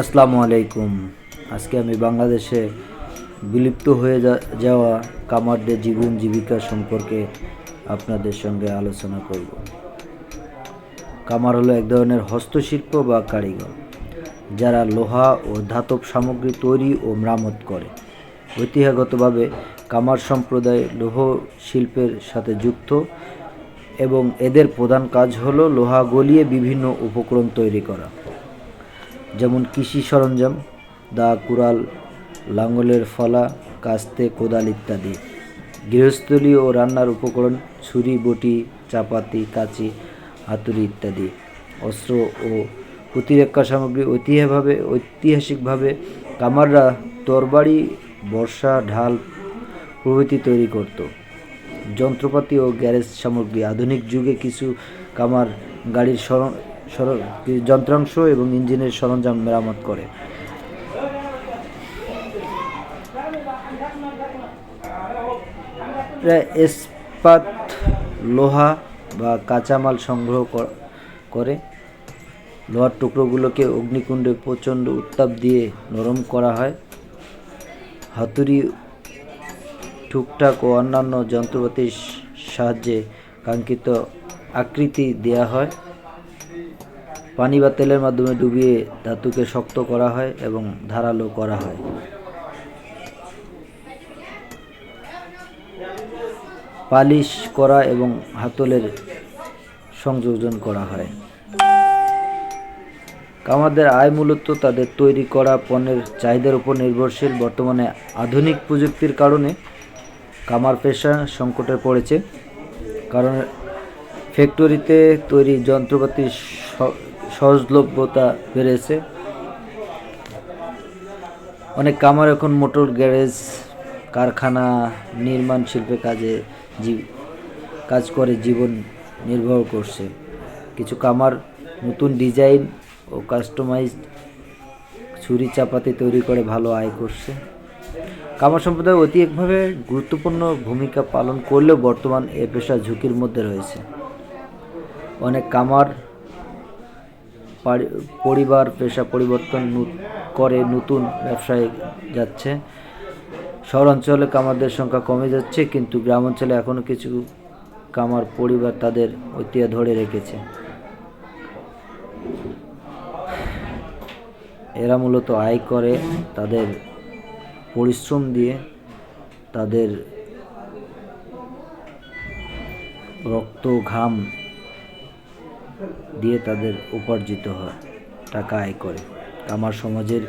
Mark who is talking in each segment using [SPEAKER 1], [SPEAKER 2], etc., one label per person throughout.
[SPEAKER 1] আসসালামু আলাইকুম। আজকে আমি বাংলাদেশে বিলুপ্ত হয়ে যাওয়া কামারদের জীবন জীবিকা সম্পর্কে আপনাদের সঙ্গে আলোচনা করব। কামার হলো এক ধরনের হস্তশিল্প বা কারিগর, যারা লোহা ও ধাতব সামগ্রী তৈরি ও মেরামত করে। ঐতিহ্যগতভাবে কামার সম্প্রদায় লৌহ শিল্পের সাথে যুক্ত এবং এদের প্রধান কাজ হলো লোহা গলিয়ে বিভিন্ন উপকরণ তৈরি করা। যেমন কৃষি সরঞ্জাম, দা কুড়াল, লাঙলের ফলা, কাস্তে, কোদাল ইত্যাদি। গৃহস্থলী ও রান্নার উপকরণ, ছুরি, বটি, চাপাতি, কাঁচি, হাতুড়ি ইত্যাদি। অস্ত্র ও প্রতিরক্ষা সামগ্রী ঐতিহ্যভাবে, ঐতিহাসিকভাবে কামাররা তরবারি, বর্ষা, ঢাল প্রভৃতি তৈরি করত। যন্ত্রপাতি ও গ্যারেজ সামগ্রী। আধুনিক যুগে কিছু কামার গাড়ির যন্ত্রাংশ এবং ইঞ্জিনের সরঞ্জাম মেরামত করে। ইস্পাত লোহা বা কাঁচামাল সংগ্রহ করে। লোহার টুকরোগুলোকে অগ্নিকুণ্ডে প্রচণ্ড উত্তাপ দিয়ে নরম করা হয়। হাতুড়ি, টুকটাক ও অন্যান্য যন্ত্রপাতির সাহায্যে কাঙ্ক্ষিত আকৃতি দেয়া হয়। পানি বা তেলের মাধ্যমে ডুবিয়ে ধাতুকে শক্ত করা হয় এবং ধারালো করা হয়। পালিশ করা এবং হাতলের সংযোজন করা হয়। কামারদের আয় মূলত তাদের তৈরি করা পণ্যের চাহিদার উপর নির্ভরশীল। বর্তমানে আধুনিক প্রযুক্তির কারণে কামার পেশা সংকটে পড়েছে। কারণ ফ্যাক্টরিতে তৈরি যন্ত্রপাতি সহজলভ্যতা বেড়েছে। অনেক কামার এখন মোটর গ্যারেজ, কারখানা, নির্মাণ শিল্পে কাজে কাজ করে, জীবন নির্বাহ করছে। কিছু কামার নতুন ডিজাইন ও কাস্টমাইজড ছুরি চাপাতি তৈরি করে ভালো আয় করছে। কামার সম্প্রদায় ঐতিহাসিকভাবে গুরুত্বপূর্ণ ভূমিকা পালন করলেও বর্তমান এ পেশা ঝুঁকির মধ্যে রয়েছে। অনেক কামার পরিবার পেশা পরিবর্তন করে নতুন ব্যবসায় যাচ্ছে। শহর অঞ্চলে কামারদের সংখ্যা কমে যাচ্ছে, কিন্তু গ্রাম অঞ্চলে এখনও কিছু কামার পরিবার তাদের ঐতিহ্য ধরে রেখেছে। এরা মূলত আয় করে তাদের পরিশ্রম দিয়ে তাদের রক্ত, ঘাম দিয়ে তাদের উপার্জিত হয়, টাকা আয় করে। আমার সমাজের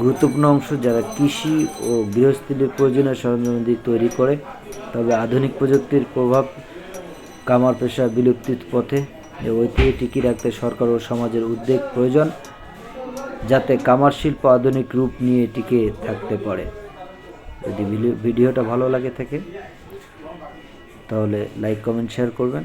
[SPEAKER 1] গুরুত্বপূর্ণ অংশ যারা কৃষি ও গৃহস্থলীর প্রয়োজনীয় সরঞ্জামাদি তৈরি করে, তবে আধুনিক প্রযুক্তির প্রভাব কামার পেশা বিলুপ্তির পথে ঐতিহ্য টিকিয়ে রাখতে সরকার ও সমাজের উদ্যোগ প্রয়োজন, যাতে কামার শিল্প আধুনিক রূপ নিয়ে টিকে থাকতে পারে। যদি ভিডিওটা ভালো লাগে থাকে, তাহলে লাইক কমেন্ট শেয়ার করবেন।